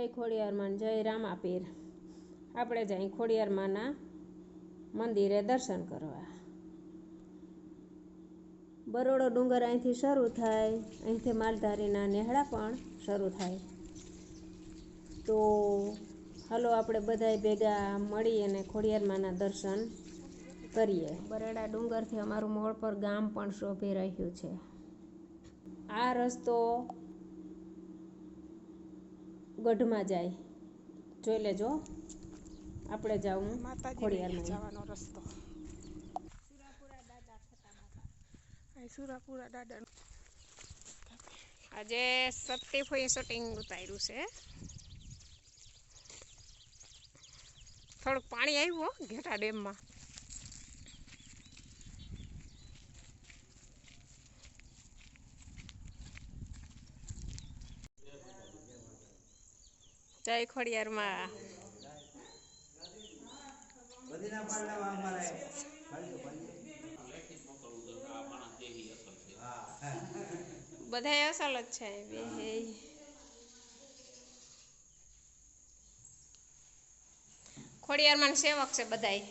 જય ખોડિયારમાં જય રામાપીર. આપણે જઈ ખોડિયારમાંના મંદિરે દર્શન કરવા. બરોડો ડુંગર અહીંથી શરૂ થાય અહીંથી માલધારીના નેહડા પણ શરૂ થાય. તો હાલો આપણે બધાય ભેગા મળી અને ખોડિયારમાંના દર્શન કરીએ. બરોડા ડુંગરથી અમારું મોળ પર ગામ પણ શોભી રહ્યું છે. આ રસ્તો ગઢમાં જાય. જોઈ લેજો. આપણે ખોડિયારમાં. જવાનો રસ્તો. સુરાપુરા દાદા આજે સત્તી ફોઈ શૂટિંગ ઉતાર્યું છે. થોડુંક પાણી આવ્યું હો ઘેટા ડેમમાં. જય ખોડિયારમાં. બધા અસલ જ છે બે ખોડિયારમાં સેવક છે બધાય.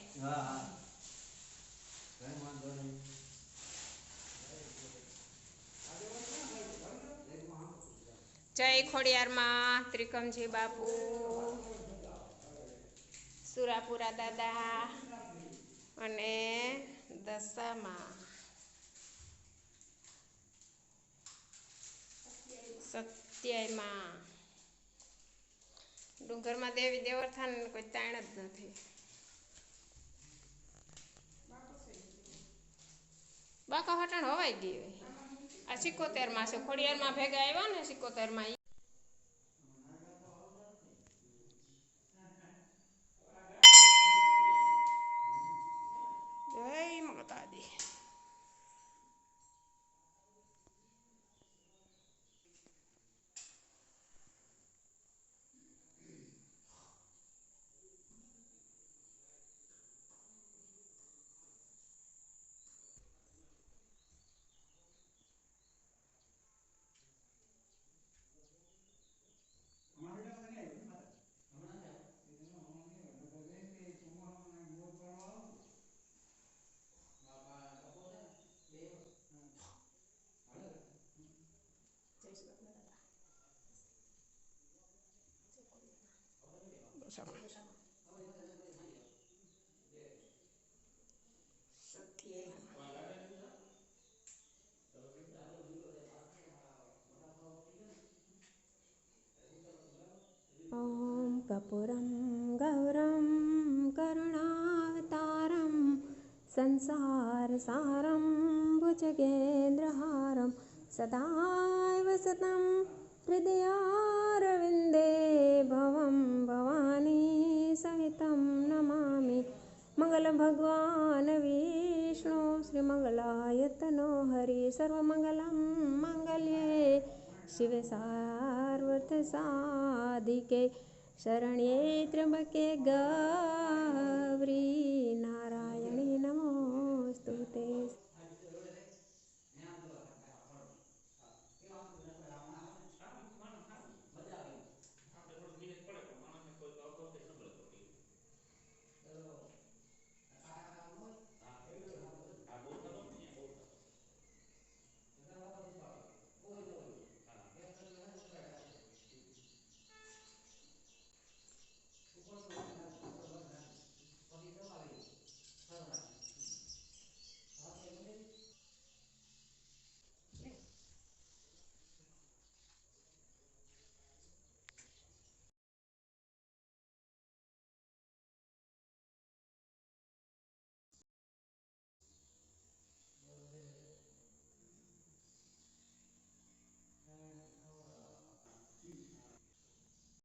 જય ખોડિયારમાં, ત્રિકમજી બાપુ, સુરાપુરા દાદા અને દશામાં. સત્યાયમાં. ડુંગરમાં દેવી દેવસ્થાન કોઈ તાણ જ નથી. બાકા હટાણ હોવાઈ ગઈ હોય આ સિકોતેરમાં છે. ખોડિયારમાં ભેગા આવ્યા ને સિકોતેર कपुरं गौरं करुणावतारं संसारसारं भुजगेन्द्रहारं सदाय वसतं हृदयारविन्दे भवं भवानी सहितं नमामि मङ्गलभगवान् विष्णु श्रीमङ्गलायतनो हरि सर्वमङ्गलं मङ्गल्ये शिवे सार्वर्थसाधिके शरण्ये त्र्यम्बके गौरी नारायणी नमोऽस्तु ते